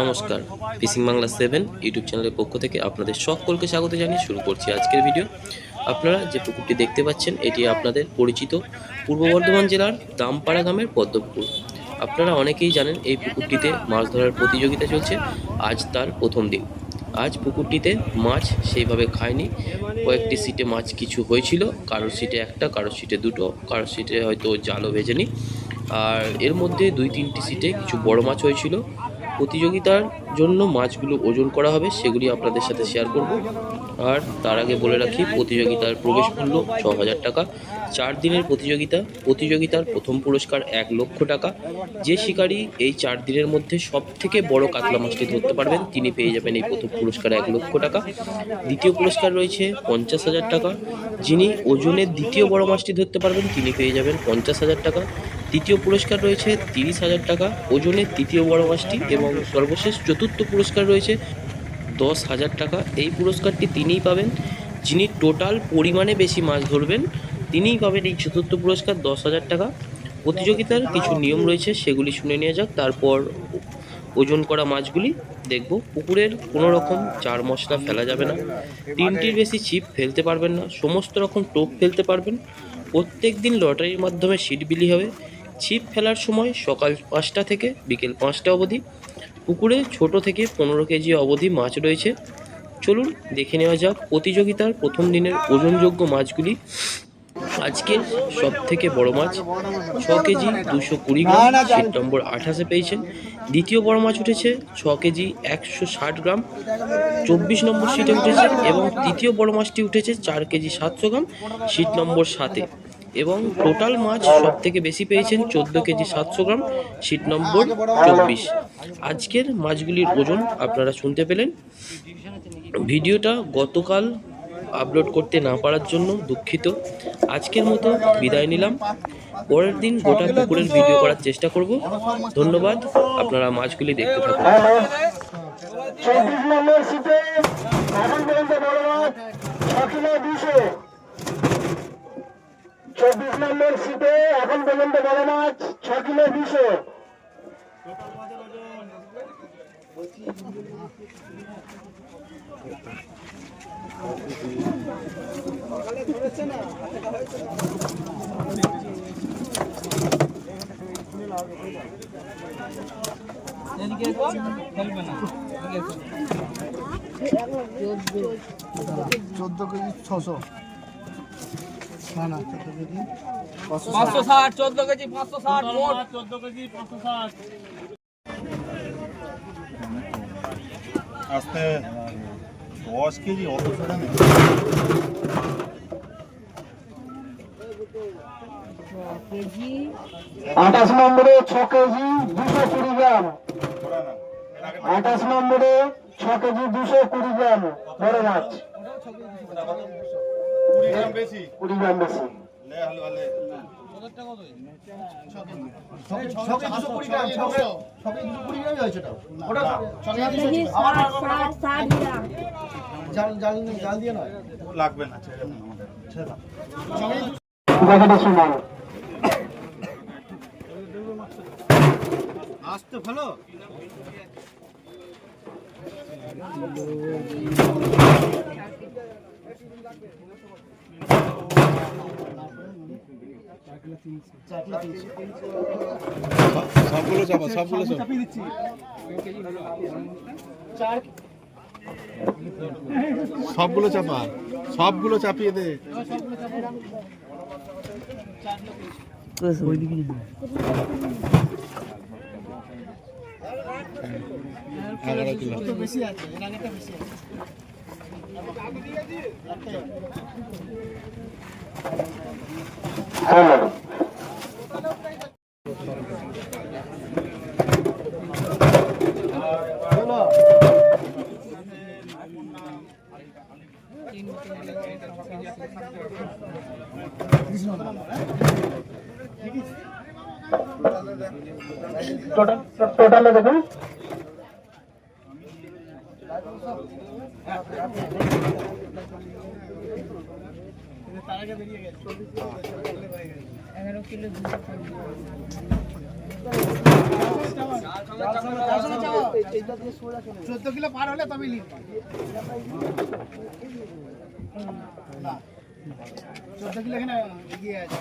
নমস্কার। Fishing Bangla seven YouTube চ্যানেলের পক্ষ থেকে আপনাদের সকলকে স্বাগত জানিয়ে শুরু করছি আজকের ভিডিও আপনারা যে পুকুরটি দেখতে পাচ্ছেন, এটি আপনাদের পরিচিত পূর্ব বর্ধমান জেলার দামপাড়া গ্রামের পদ্মপুকুর। আপনারা অনেকেই জানেন এই পুকুরটিতে মাছ ধরার প্রতিযোগিতা চলছে, আজ তার প্রথম দিন। আজ পুকুরটিতে মাছ সেইভাবে খায়নি। কয়েকটি সিটে মাছ কিছু হয়েছিল, কারোর সিটে একটা, কারোর সিটে দুটো, কারোর সিটে হয়তো জালও ভেজেনি। আর এর মধ্যে দুই তিনটি সিটে কিছু বড় মাছ হয়েছিল। প্রতিযোগিতার জন্য মাছগুলো ওজন করা হবে, সেগুলি আপনাদের সাথে শেয়ার করব। আর তার আগে বলে রাখি, প্রতিযোগিতার প্রবেশ মূল্য ছ হাজার টাকা। চার দিনের প্রতিযোগিতা, প্রতিযোগিতার প্রথম পুরস্কার এক লক্ষ টাকা। যে শিকারী এই চার দিনের মধ্যে সব থেকে বড় কাতলা মাছটি ধরতে পারবেন, তিনি পেয়ে যাবেন এই প্রথম পুরস্কার এক লক্ষ টাকা। দ্বিতীয় পুরস্কার রয়েছে পঞ্চাশ হাজার টাকা। যিনি ওজনের দ্বিতীয় বড় মাছটি ধরতে পারবেন, তিনি পেয়ে যাবেন পঞ্চাশ হাজার টাকা। তৃতীয় পুরস্কার রয়েছে তিরিশ হাজার টাকা। ওজনের তৃতীয় বড় মাছটি এবং সর্বশেষ চতুর্থ পুরস্কার রয়েছে দশ হাজার টাকা। এই পুরস্কারটি তিনিই পাবেন। যিনি টোটাল পরিমাণে বেশি মাছ ধরবেন, তিনিই পাবেন এই চতুর্থ পুরস্কার দশ হাজার টাকা। প্রতিযোগিতার কিছু নিয়ম রয়েছে, সেগুলি শুনে নেওয়া যাক। তারপর ওজন করা মাছগুলি দেখব। পুকুরের কোনো রকম চার মশলা ফেলা যাবে না। তিনটির বেশি ছিপ ফেলতে পারবেন না। সমস্ত রকম টোপ ফেলতে পারবেন। প্রত্যেক দিন লটারির মাধ্যমে সিট বিলি হবে। ছিপ ফেলার সময় সকাল পাঁচটা থেকে বিকেল পাঁচটা অবধি, পুকুরে ছোট থেকে পনেরো কেজি অবধি মাছ রয়েছে। চলুন দেখে নেওয়া যাক প্রতিযোগিতার প্রথম দিনের ওজনযোগ্য মাছগুলি। আজকের সব থেকে বড় মাছ ছ কেজি দুশো কুড়ি গ্রাম সিট নম্বর আঠাশে পেয়েছেন। দ্বিতীয় বড় মাছ উঠেছে ছ কেজি একশো ষাট গ্রাম, চব্বিশ নম্বর সিটে উঠেছে এবং তৃতীয় বড় মাছটি উঠেছে চার কেজি সাতশো গ্রাম সিট নম্বর সাতে। এবং টোটাল মাছ সব থেকে বেশি পেয়েছেন চোদ্দ কেজি সাতশো গ্রাম সিট নম্বর চব্বিশ। আজকের মাছগুলির ওজন আপনারা শুনতে পেলেন। ভিডিওটা গতকাল আপলোড করতে না পারার জন্য দুঃখিত। আজকের মতো বিদায় নিলাম। পরের দিন গোটা পুকুরের ভিডিও করার চেষ্টা করব। ধন্যবাদ। আপনারা মাছগুলি দেখতে থাকুন। দুশো চব্বিশ নম্বর সিটে এখন পর্যন্ত বড় মাছ ছ কিলো দুশো। চোদ্দ কেজি ছশো। পাঁচশো ষাট চোদ্দ কেজি। পাঁচশো ষাট চোদ্দ কেজি পাঁচশো ষাট আস্তে। দশ কেজি অত নেই। আঠাশ নম্বরে ছ কেজি দুশো কুড়ি গ্রাম। আঠাশ নম্বরে ছ কেজি দুশো কুড়ি গ্রাম। বড় মাছ। কুড়ি গ্রাম বেশি। কুড়ি গ্রাম বেশি। লে হালু হালে। দেখি ষাট ষাট ষাট গ্রাম লাগবে না ছেড়ে দিন আমাদের ছেড়ে সবগুলো চাপা সবগুলো সবগুলো চাপা সবগুলো চাপিয়ে দে। এগারো কিলো হ্যাঁ ম্যাডাম টোটাল টোটালে দেখুন এগারো কিলো দুশো চোদ্দ কিলো পার হলে তবে লিখ চোদ্দ কিলো এখানে এগিয়ে আছে।